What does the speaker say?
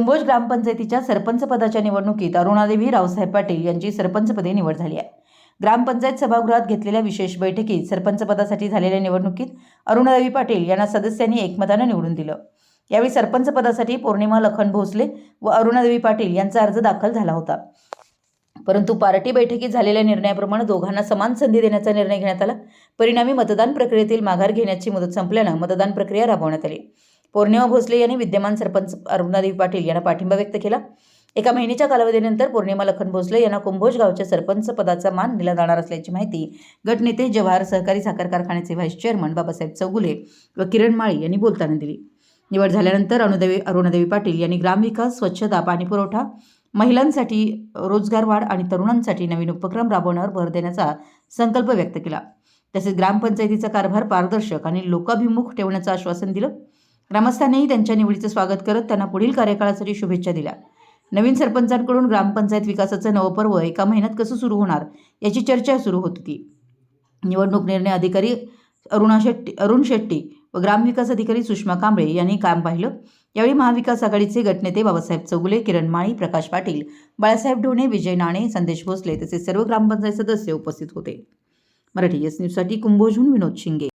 कुंभोज ग्रामपंचायतीच्या सरपंच पदाच्या निवडणुकीत अरुणादेवी रावसाहेब पाटील यांची सरपंचपदी निवड झाली आहे. ग्रामपंचायत सभागृहात घेतलेल्या विशेष बैठकीत सरपंच पदासाठी झालेल्या निवडणुकीत अरुणादेवी पाटील यांना सदस्यांनी एकमतानं निवडून दिलं. यावेळी सरपंच पदासाठी पौर्णिमा लखन भोसले व अरुणादेवी पाटील यांचा अर्ज दाखल झाला होता. परंतु पार्टी बैठकीत झालेल्या निर्णयाप्रमाणे दोघांना समान संधी देण्याचा निर्णय घेण्यात आला. परिणामी मतदान प्रक्रियेतील माघार घेण्याची मुदत संपल्यानं मतदान प्रक्रिया राबवण्यात आली. पौर्णिमा भोसले यांनी विद्यमान सरपंच अरुणादेवी पाटील यांना पाठिंबा व्यक्त केला. एका महिन्याच्या कालावधीनंतर पौर्णिमा लखन भोसले यांना कुंभोज गावच्या सरपंच पदाचा मान दिला जाणार असल्याची माहिती गटनेते जवाहर सहकारी साखर कारखान्याचे व्हाईस चेअरमन बाबासाहेब चौगुले व किरण माळी यांनी बोलताना दिली. निवड झाल्यानंतर अरुणदेवी अरुणादेवी पाटील यांनी ग्रामविकास स्वच्छता पाणीपुरवठा महिलांसाठी रोजगार वाढ आणि तरुणांसाठी नवीन उपक्रम राबवण्यावर भर देण्याचा संकल्प व्यक्त केला. तसेच ग्रामपंचायतीचा कारभार पारदर्शक आणि लोकाभिमुख ठेवण्याचं आश्वासन दिलं. ग्रामस्थांनीही त्यांच्या निवडीचं स्वागत करत त्यांना पुढील कार्यकाळासाठी शुभेच्छा दिल्या. नवीन सरपंचांकडून ग्रामपंचायत विकासाचं नवं पर्व एका महिन्यात कसं सुरू होणार याची चर्चा सुरू होत होती. निवडणूक निर्णय अधिकारी अरुणा शेट्टी अरुण शेट्टी व ग्रामविकास अधिकारी सुषमा कांबळे यांनी काम पाहिलं. यावेळी महाविकास आघाडीचे गटनेते बाबासाहेब चौगुले किरण माळी प्रकाश पाटील बाळासाहेब ढोणे विजय नाणे संदेश भोसले तसेच सर्व ग्रामपंचायत सदस्य उपस्थित होते. मराठी एस न्यूजसाठी कुंभोजहून विनोद शिंगे.